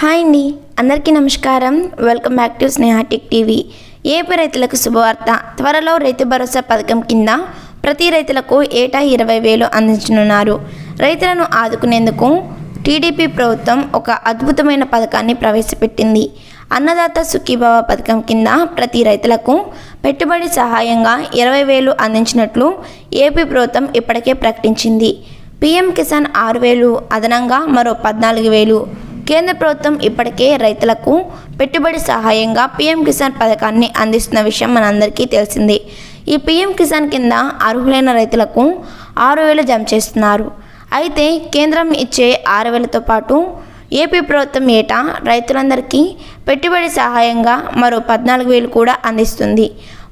Hi అండి. అందరికీ నమస్కారం. Welcome back to స్నేహాటిక్ TV. AP రైతులకు శుభవార్త. త్వరలో రైతు భరోసా పథకం కింద ప్రతి రైతులకు ఏటా ఇరవై వేలు అందించనున్నారు. రైతులను ఆదుకునేందుకు టీడీపీ ప్రభుత్వం ఒక అద్భుతమైన పథకాన్ని ప్రవేశపెట్టింది. అన్నదాత సుఖీభావ పథకం కింద ప్రతి రైతులకు పెట్టుబడి సహాయంగా ఇరవై వేలు అందించినట్లు ఏపీ ప్రభుత్వం ఇప్పటికే ప్రకటించింది. పీఎం కిసాన్ ఆరు వేలు అదనంగా మరో పద్నాలుగు వేలు. కేంద్ర ప్రభుత్వం ఇప్పటికే రైతులకు పెట్టుబడి సహాయంగా పీఎం కిసాన్ పథకాన్ని అందిస్తున్న విషయం మనందరికీ తెలిసిందే. ఈ పీఎం కిసాన్ కింద అర్హులైన రైతులకు ఆరు వేలు జమ చేస్తున్నారు. అయితే కేంద్రం ఇచ్చే ఆరు వేలతో పాటు ఏపీ ప్రభుత్వం ఏటా రైతులందరికీ పెట్టుబడి సహాయంగా మరో పద్నాలుగు వేలు కూడా అందిస్తుంది.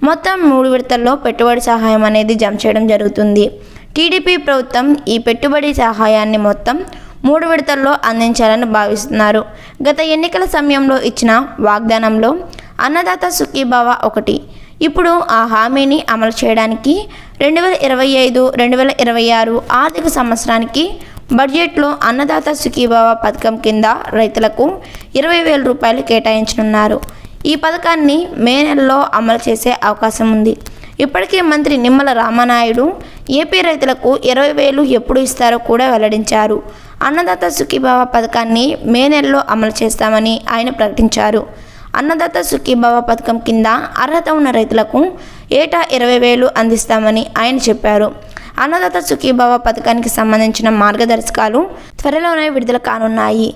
మొత్తం మూడు విడతల్లో పెట్టుబడి సహాయం అనేది జమ చేయడం జరుగుతుంది. టీడీపీ ప్రభుత్వం ఈ పెట్టుబడి సహాయాన్ని మొత్తం మూడు విడతల్లో అందించాలని భావిస్తున్నారు. గత ఎన్నికల సమయంలో ఇచ్చిన వాగ్దానంలో అన్నదాత సుఖీభావ ఒకటి. ఇప్పుడు ఆ హామీని అమలు చేయడానికి రెండు వేల ఇరవై ఐదు రెండు వేల ఇరవై ఆరు ఆర్థిక సంవత్సరానికి బడ్జెట్లో అన్నదాత సుఖీభావ పథకం కింద రైతులకు ఇరవై వేల రూపాయలు కేటాయించనున్నారు. ఈ పథకాన్ని మే నెలలో అమలు చేసే అవకాశం ఉంది. ఇప్పటికే మంత్రి నిమ్మల రామానాయుడు ఏపీ రైతులకు ఇరవై వేలు ఎప్పుడు ఇస్తారో కూడా వెల్లడించారు. అన్నదాత సుఖీభావ పథకాన్ని మే నెలలో అమలు చేస్తామని ఆయన ప్రకటించారు. అన్నదాత సుఖీభావ పథకం కింద అర్హత ఉన్న రైతులకు ఏటా ఇరవై వేలు అందిస్తామని ఆయన చెప్పారు. అన్నదాత సుఖీభావ పథకానికి సంబంధించిన మార్గదర్శకాలు త్వరలోనే విడుదల కానున్నాయి.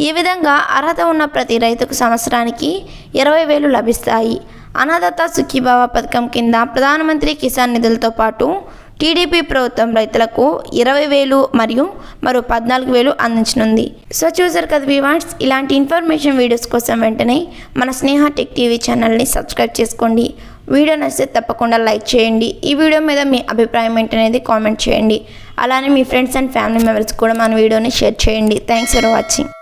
ఈ విధంగా అర్హత ఉన్న ప్రతి రైతుకు సంవత్సరానికి ఇరవై వేలు లభిస్తాయి. అన్నదాత సుఖీభావ పథకం కింద ప్రధానమంత్రి కిసాన్ నిధులతో పాటు టీడీపీ ప్రభుత్వం రైతులకు ఇరవై వేలు మరియు మరో పద్నాలుగు వేలు అందించనుంది. సో చూసారు కదా వివాన్స్ ఇలాంటి ఇన్ఫర్మేషన్ వీడియోస్ కోసం వెంటనే మన స్నేహ టెక్ టీవీ ఛానల్ని సబ్స్క్రైబ్ చేసుకోండి. వీడియో నచ్చితే తప్పకుండా లైక్ చేయండి. ఈ వీడియో మీద మీ అభిప్రాయం ఏంటనేది కామెంట్ చేయండి. అలానే మీ ఫ్రెండ్స్ అండ్ ఫ్యామిలీ మెంబర్స్ కూడా మన వీడియోని షేర్ చేయండి. Thanks for watching